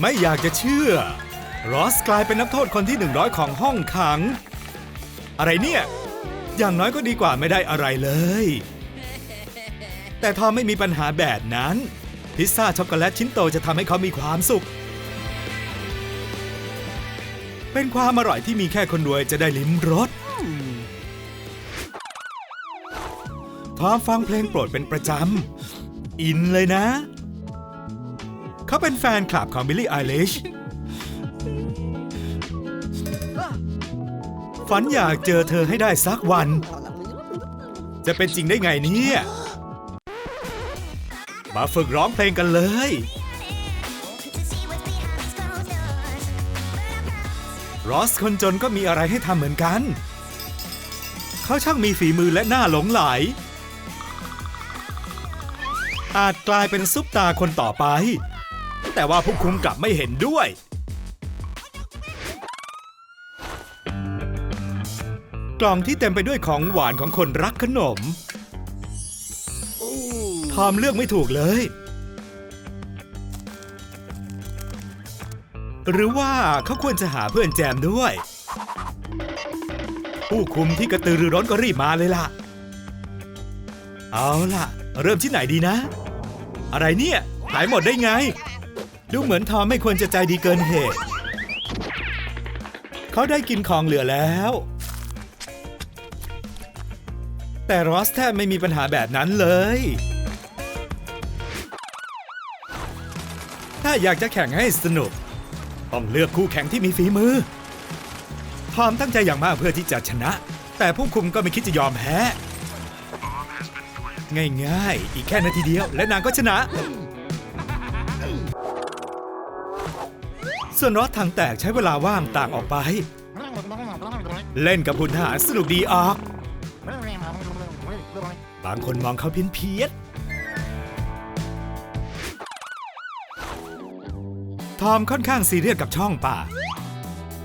ไม่อยากจะเชื่อ รอสกลายเป็นนักโทษคนที่ 100 ของห้องขัง อะไรเนี่ย อย่างน้อยก็ดีกว่าไม่ได้อะไรเลย แต่ทอมไม่มีปัญหาแบบนั้น พิซซ่าช็อกโกแลตชิ้นโตจะทำให้เขามีความสุข เป็นความอร่อยที่มีแค่คนรวยจะได้ลิ้มรสทอมฟังเพลงโปรดเป็นประจำ อินเลยนะ เขาเป็นแฟนคลับของบิลลี่ไอเลชฝันอยากเจอเธอให้ได้สักวัน จะเป็นจริงได้ไงเนี่ย มาฝึกร้องเพลงกันเลย รอสคนจนก็มีอะไรให้ทำเหมือนกัน เขาช่างมีฝีมือและหน้าหลงไหล อาจกลายเป็นซุปตาคนต่อไป แต่ว่าผู้คุมกลับไม่เห็นด้วย กล่องที่เต็มไปด้วยของหวานของคนรักขนมทอมเลือกไม่ถูกเลย หรือว่าเขาควรจะหาเพื่อนแจมด้วย ผู้คุมที่กระตือรือร้นก็รีบมาเลยล่ะ เอาล่ะ เริ่มที่ไหนดีนะ อะไรเนี่ย หายหมดได้ไง ดูเหมือนทอมไม่ควรจะใจดีเกินเหตุ เขาได้กินของเหลือแล้ว แต่รอสแทบไม่มีปัญหาแบบนั้นเลย ถ้าอยากจะแข่งให้สนุก ต้องเลือกคู่แข่งที่มีฝีมือ ทอมตั้งใจอย่างมากเพื่อที่จะชนะ แต่ผู้คุมก็ไม่คิดจะยอมแพ้ ง่ายๆ อีกแค่นาทีเดียวและนางก็ชนะ ส่วนรถทางแตกใช้เวลาว่างต่างออกไป เล่นกับหุ่นทหารสนุกดีออก บางคนมองเขาเพี้ยนเพี้ยนทอมค่อนข้างซีเรียสกับช่องป่า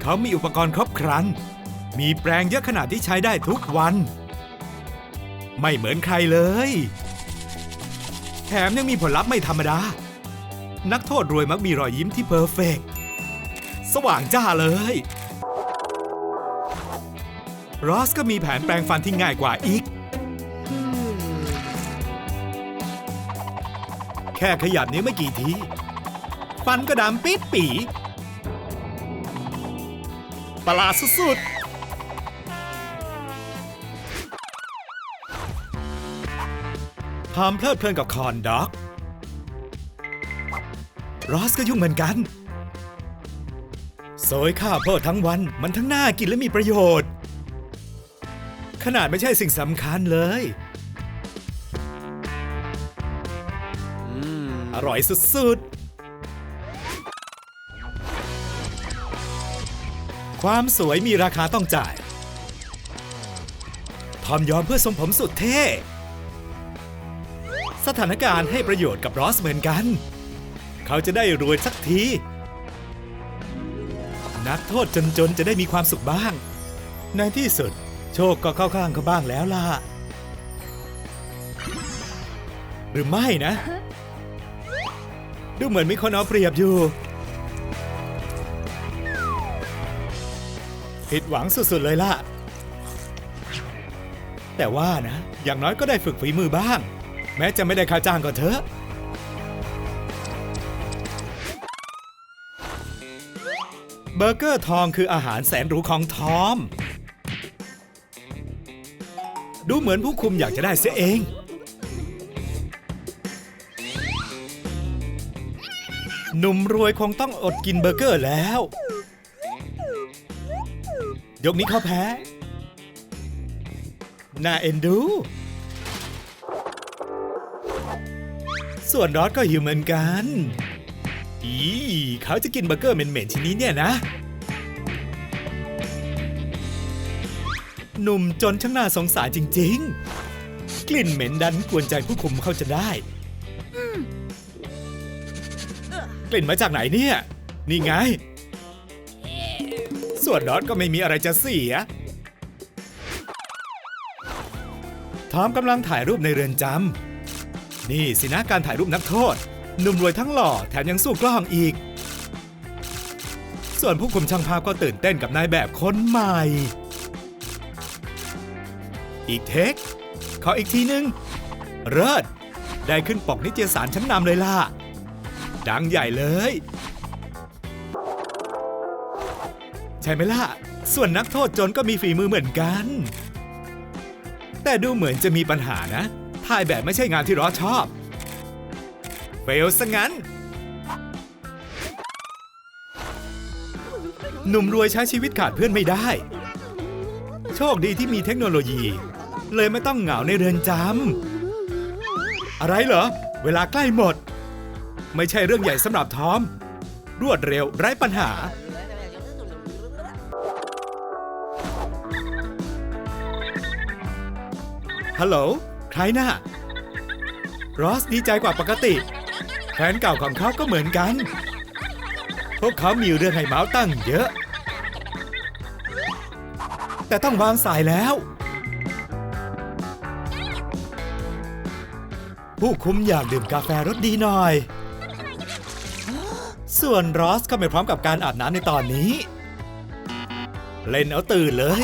เขามีอุปกรณ์ครบครัน มีแปรงเยอะขนาดที่ใช้ได้ทุกวัน ไม่เหมือนใครเลย แถมยังมีผลลัพธ์ไม่ธรรมดา นักโทษรวยมักมีรอยยิ้มที่เพอร์เฟกต์ สว่างจ้าเลย รอสก็มีแผนแปลงฟันที่ง่ายกว่าอีก แค่ขยับนิ้วไม่กี่ที ฟันก็ดำปิดปีประหลาดสุดๆทอมเพลิดเพลินกับคอนด็อกรอสก็ยุ่งเหมือนกัน โซยข้าวโพดทั้งวันมันทั้งน่ากินและมีประโยชน์ ขนาดไม่ใช่สิ่งสำคัญเลย อร่อยสุดๆ ความสวยมีราคาต้องจ่าย ทอมยอมเพื่อทรงผมสุดเท่ สถานการณ์ให้ประโยชน์กับรอสเหมือนกัน เขาจะได้รวยสักที นักโทษจนๆจะได้มีความสุขบ้าง ในที่สุด โชคก็เข้าข้างเขาบ้างแล้วล่ะ หรือไม่นะ ดูเหมือนมีคนเอาเปรียบอยู่ ผิดหวังสุดๆเลยล่ะ แต่ว่านะ อย่างน้อยก็ได้ฝึกฝีมือบ้าง แม้จะไม่ได้ค่าจ้างก็เถอะ เบอร์เกอร์ทองคืออาหารแสนหรูของทอม ดูเหมือนผู้คุมอยากจะได้เสียเอง หนุ่มรวยคงต้องอดกินเบอร์เกอร์แล้ว ยกนี้เขาแพ้ น่าเอ็นดู ส่วนรอดก็หิวเหมือนกัน อีเขาจะกินเบอร์เกอร์เหม็นๆชิ้นนี้เนี่ยนะ หนุ่มจนช่างน่าสงสารจริง ๆ กลิ่นเหม็นดันกวนใจผู้คุมเขาจะได้ กลิ่นมาจากไหนเนี่ย นี่ไง ส่วนรอดก็ไม่มีอะไรจะเสียทอมกำลังถ่ายรูปในเรือนจำ นี่สินะการถ่ายรูปนักโทษ หนุ่มรวยทั้งหล่อแถมยังสู้กล้องอีก ส่วนผู้คุมช่างภาพก็ตื่นเต้นกับนายแบบคนใหม่ อีกเทค ขออีกทีหนึ่งเลิศได้ขึ้นปกนิตยสารชั้นนำเลยล่ะ ดังใหญ่เลย ใช่ไหมล่ะ ส่วนนักโทษจนก็มีฝีมือเหมือนกัน แต่ดูเหมือนจะมีปัญหานะ ถ่ายแบบไม่ใช่งานที่รอชอบเฟลซะงั้น หนุ่มรวยใช้ชีวิตขาดเพื่อนไม่ได้ โชคดีที่มีเทคโนโลยี เลยไม่ต้องเหงาในเรือนจำอะไรเหรอ เวลาใกล้หมด ไม่ใช่เรื่องใหญ่สำหรับทอม รวดเร็วไร้ปัญหา ฮัลโหล ใครน่ะรอสดีใจกว่าปกติ แฟนเก่าของเขาก็เหมือนกัน พวกเขามีเรื่องให้เมาส์ตั้งเยอะ แต่ต้องวางสายแล้ว ผู้คุมอยากดื่มกาแฟรสดีหน่อย ส่วนรอสก็ไม่พร้อมกับการอาบน้ำในตอนนี้ เล่นเอาตื่นเลย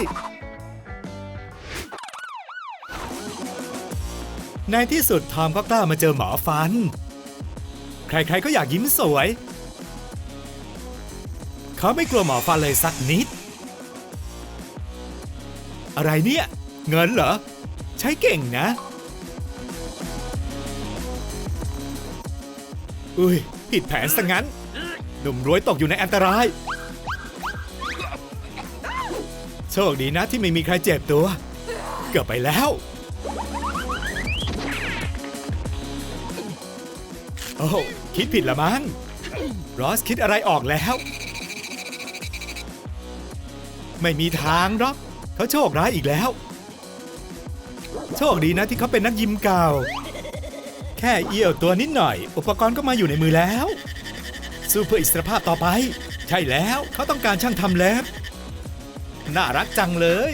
ในที่สุดทอมก็กล้ามาเจอหมอฟัน ใครๆก็อยากยิ้มสวย เขาไม่กลัวหมอฟันเลยสักนิด อะไรเนี่ย เงินเหรอ ใช้เก่งนะ อุ้ยผิดแผนซะงั้น หนุ่มรวยตกอยู่ในอันตราย โชคดีนะที่ไม่มีใครเจ็บตัว เกือบไปแล้ว โอ้คิดผิดละมั้ง รอสคิดอะไรออกแล้ว ไม่มีทางหรอกเขาโชคร้ายอีกแล้ว โชคดีนะที่เขาเป็นนักยิมเก่า แค่เอี่ยวตัวนิดหน่อย อุปกรณ์ก็มาอยู่ในมือแล้ว สู้เพื่ออิสรภาพต่อไป ใช่แล้วเขาต้องการช่างทำเล็บน่ารักจังเลย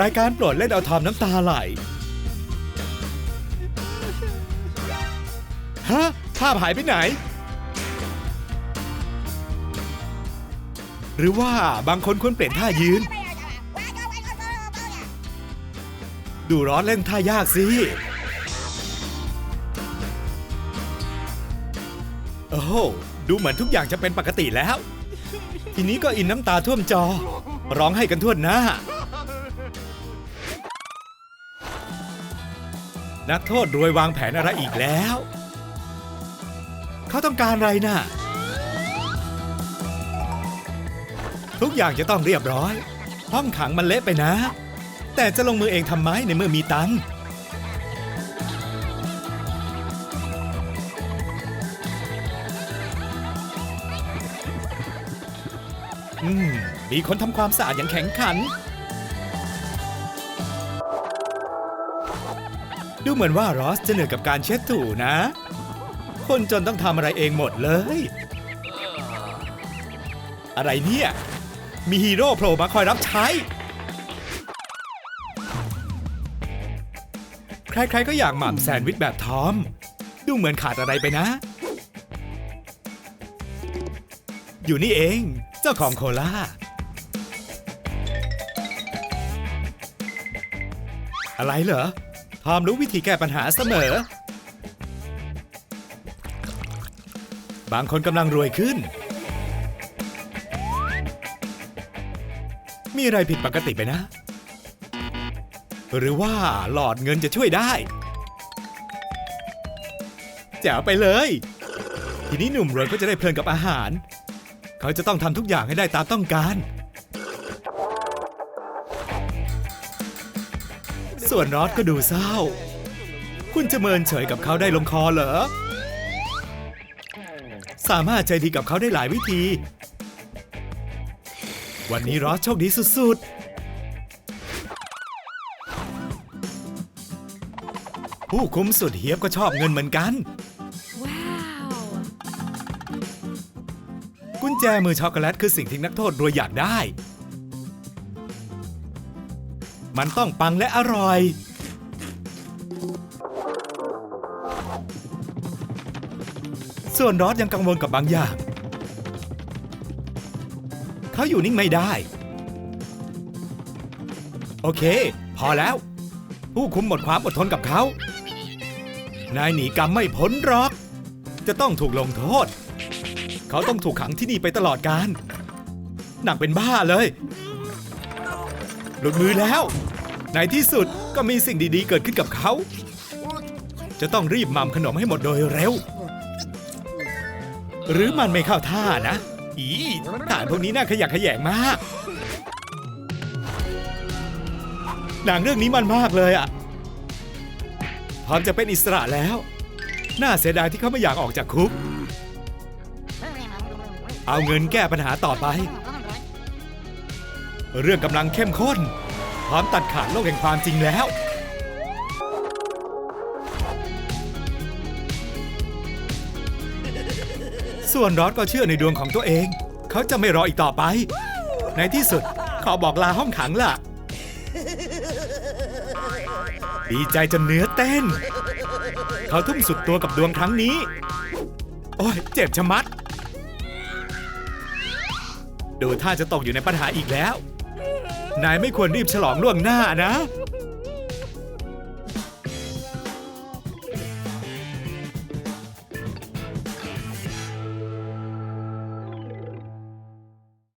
รายการโปรดเล่นเอาทอมน้ำตาไหลฮะภาพหายไปไหน หรือว่าบางคนควรเปลี่ยนท่ายืน ดูร้อนเล่นท่ายากสิ โอ้โหดูเหมือนทุกอย่างจะเป็นปกติแล้ว ทีนี้ก็อินน้ำตาท่วมจอ ร้องให้กันทั่วหน้า นักโทษรวยวางแผนอะไรอีกแล้ว เขาต้องการอะไรน่ะ ทุกอย่างจะต้องเรียบร้อย ห้องขังมันเละไปนะ แต่จะลงมือเองทำไมในเมื่อมีตังค์อืม มีคนทำความสะอาดอย่างแข็งขัน ดูเหมือนว่ารอสจะเหนื่อยกับการเช็ดถูนะ คนจนต้องทำอะไรเองหมดเลย อะไรเนี่ย มีฮีโร่โผล่มาคอยรับใช้ ใครๆก็อยากหม่ำแซนด์วิชแบบทอม ดูเหมือนขาดอะไรไปนะ อยู่นี่เอง เจ้าของโคลาอะไรเหรอ ทอมรู้วิธีแก้ปัญหาเสมอ บางคนกำลังรวยขึ้น มีอะไรผิดปกติไปนะ หรือว่าหลอดเงินจะช่วยได้จ๋วไปเลย ทีนี้หนุ่มรวยก็จะได้เพลินกับอาหาร เขาจะต้องทำทุกอย่างให้ได้ตามต้องการส่วนรอดก็ดูเศร้า คุณจะเมินเฉยกับเขาได้ลงคอเหรอ สามารถใจดีกับเขาได้หลายวิธี วันนี้รอสโชคดีสุดๆ ผู้คุมสุดเฮียบก็ชอบเงินเหมือนกัน Wow. กุญแจมือช็อกโกแลตคือสิ่งที่นักโทษรวยอยากได้ มันต้องปังและอร่อยสส่วนรอดยังกังวลกับบางอย่าง เขาอยู่นิ่งไม่ได้ โอเค พอแล้ว ผู้คุมหมดความอดทนกับเขา นายหนีกรรมไม่พ้นหรอก จะต้องถูกลงโทษ เขาต้องถูกขังที่นี่ไปตลอดกาลหนักเป็นบ้าเลย หลุดมือแล้ว ในที่สุดก็มีสิ่งดีๆ เกิดขึ้นกับเขา จะต้องรีบม่ำขนมให้หมดโดยเร็ว หรือมันไม่เข้าท่านะ อีฐานพวกนี้น่าขยะแขยงมาก หนังเรื่องนี้มันมากเลยอะ พร้อมจะเป็นอิสระแล้ว น่าเสียดายที่เขาไม่อยากออกจากคุก เอาเงินแก้ปัญหาต่อไป เรื่องกำลังเข้มข้น พร้อมตัดขาดโลกแห่งความจริงแล้ว ส่วนรอดก็เชื่อในดวงของตัวเอง เขาจะไม่รออีกต่อไป ในที่สุดขาบอกลาห้องขังล่ะ ดีใจจนเนื้อเต้น เขาทุ่มสุดตัวกับดวงครั้งนี้ โอ้ยเจ็บชะมัด ดูท่าจะตกอยู่ในปัญหาอีกแล้ว นายไม่ควรรีบฉลองล่วงหน้านะ